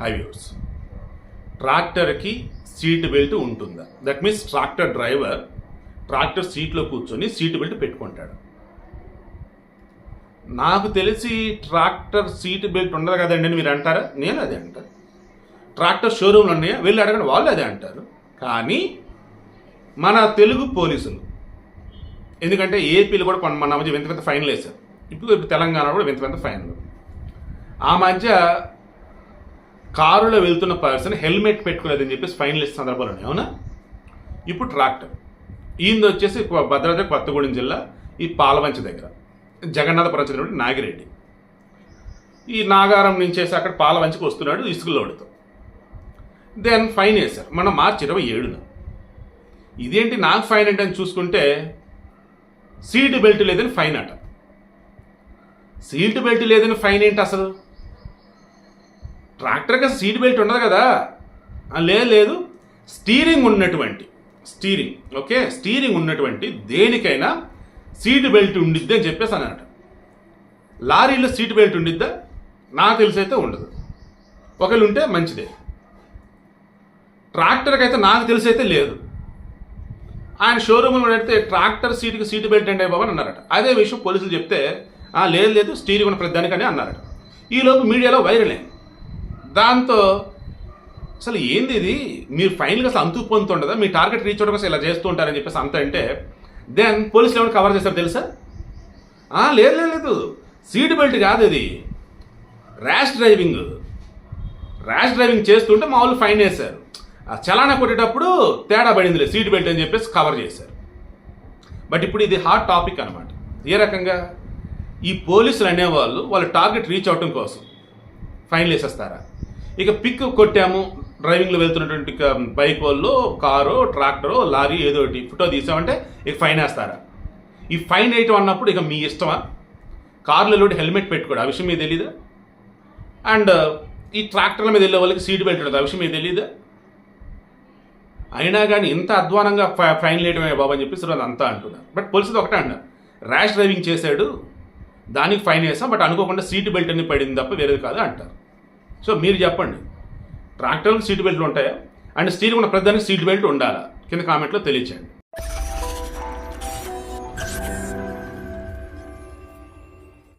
Highways. ట్రాక్టర్కి seat belt ఉంటుందా? That means tractor driver tractor సీట్లో కూర్చొని సీట్ బెల్ట్ పెట్టుకుంటాడు. నాకు తెలిసి ట్రాక్టర్ సీట్ బెల్ట్ ఉండదు కదండి అని మీరు అంటారా? నేను అదే అంటాను. ట్రాక్టర్ షోరూమ్లు ఉన్నాయా? వెళ్ళి అడగండి. వాళ్ళు అదే అంటారు. కానీ మన తెలుగు పోలీసులు ఎందుకంటే ఏపీలు కూడా మన మధ్య వింత వింత ఫైన్లు వేశారు. ఇప్పుడు ఇప్పుడు తెలంగాణ కూడా వింత వింత ఫైన్లు. ఆ మధ్య కారులో వెళ్తున్న పర్సన్ హెల్మెట్ పెట్టుకోలేదని చెప్పేసి ఫైన్లు ఇస్తున్న సందర్భాలు ఉన్నాయి అవునా? ఇప్పుడు ట్రాక్టర్. ఈయనది వచ్చేసి భద్రాద్రి కొత్తగూడెం జిల్లా ఈ పాలవంచ దగ్గర. జగన్నాథపురం చెందిన నాగిరెడ్డి. ఈ నాగారం నుంచేసి అక్కడ పాలమంచికి వస్తున్నాడు ఇసుకలోడుతో దెన్ ఫైన్ వేశారు. మనం మార్చి ఇరవై ఏడున. ఇదేంటి నాకు ఫైన్ ఏంటని చూసుకుంటే సీట్ బెల్ట్ లేదని ఫైన్ అట. సీట్ బెల్ట్ లేదని ఫైన్ ఏంటి అసలు? ట్రాక్టర్కి సీట్ బెల్ట్ ఉండదు కదా? లేదు లేదు. స్టీరింగ్ ఉన్నటువంటి స్టీరింగ్ ఓకే? స్టీరింగ్ ఉన్నటువంటి దేనికైనా సీట్ బెల్ట్ ఉండిద్ది అని చెప్పేసి అన్నమాట లారీలో సీట్ బెల్ట్ ఉండిద్దా? నాకు తెలిసి అయితే ఉండదు. ఒకళ్ళు ఉంటే మంచిదే. ట్రాక్టర్కి అయితే నాకు తెలిసి అయితే లేదు. ఆయన షోరూమ్లో పెడితే ట్రాక్టర్ సీట్కి సీట్ బెల్ట్ అండి బాబు అని అన్నారట. అదే విషయం పోలీసులు చెప్తే లేదు లేదు స్టీరింగ్ ఉన్న ప్రతిదానికని అన్నారట. ఈలోపు మీడియాలో వైరల్ అయింది. దాంతో అసలు ఏంది ఇది? మీరు ఫైనల్గా అసలు అంతు పొందుతుండదా మీ టార్గెట్ రీచ్ అవడం కోసం ఇలా చేస్తూ ఉంటారని చెప్పేసి అంత అంటే దెన్ పోలీసులు ఏమైనా కవర్ చేస్తారు తెలుసా? లేదు లేదు లేదు. సీట్ బెల్ట్ కాదు ఇది. Rash driving. ర్యాష్ డ్రైవింగ్ చేస్తుంటే మామూలు ఫైన్ వేశారు. చలానా కొట్టేటప్పుడు తేడా పడిందిలే సీట్ బెల్ట్ అని చెప్పేసి కవర్ చేశారు. బట్ ఇప్పుడు ఇది హాట్ టాపిక్ అనమాట ఏ రకంగా? ఈ పోలీసులు అనేవాళ్ళు వాళ్ళ టార్గెట్ రీచ్ అవటం కోసం ఫైన్లు వేసేస్తారా? ఇక పిక్ కొట్టాము. డ్రైవింగ్లో వెళ్తున్నటువంటి బైక్ వాళ్ళు కారు ట్రాక్టరు లారీ ఏదో ఒకటి ఫోటో తీసామంటే ఇక ఫైన్ వేస్తారా? ఈ ఫైన్ వేయటం అన్నప్పుడు ఇక మీ ఇష్టమా? కార్లలో హెల్మెట్ పెట్టుకోడు ఆ విషయం మీకు తెలీదా? అండ్ ఈ ట్రాక్టర్ల మీద వెళ్ళే వాళ్ళకి సీట్ బెల్ట్ ఉండదు ఆ విషయం మీకు తెలీదా? అయినా కానీ ఇంత అధ్వానంగా ఫై- ఫైన్ వేయటమే బాబు అని చెప్పేసి వాళ్ళు అంతా అంటున్నారు. బట్ పోలీసులు ఒకటే అన్నారు ర్యాష్ డ్రైవింగ్ చేశాడు దానికి ఫైన్ వేస్తాం బట్ అనుకోకుండా సీట్ బెల్ట్ అని పడింది తప్ప వేరేది కాదు అంటారు. సో మీరు చెప్పండి. ట్రాక్టర్లకు సీట్ బెల్ట్లు ఉంటాయా? అండ్ స్టీల్ ఉన్న ప్రతిదానికి సీట్ బెల్ట్ ఉండాలా? కింద కామెంట్లో తెలియచేయండి.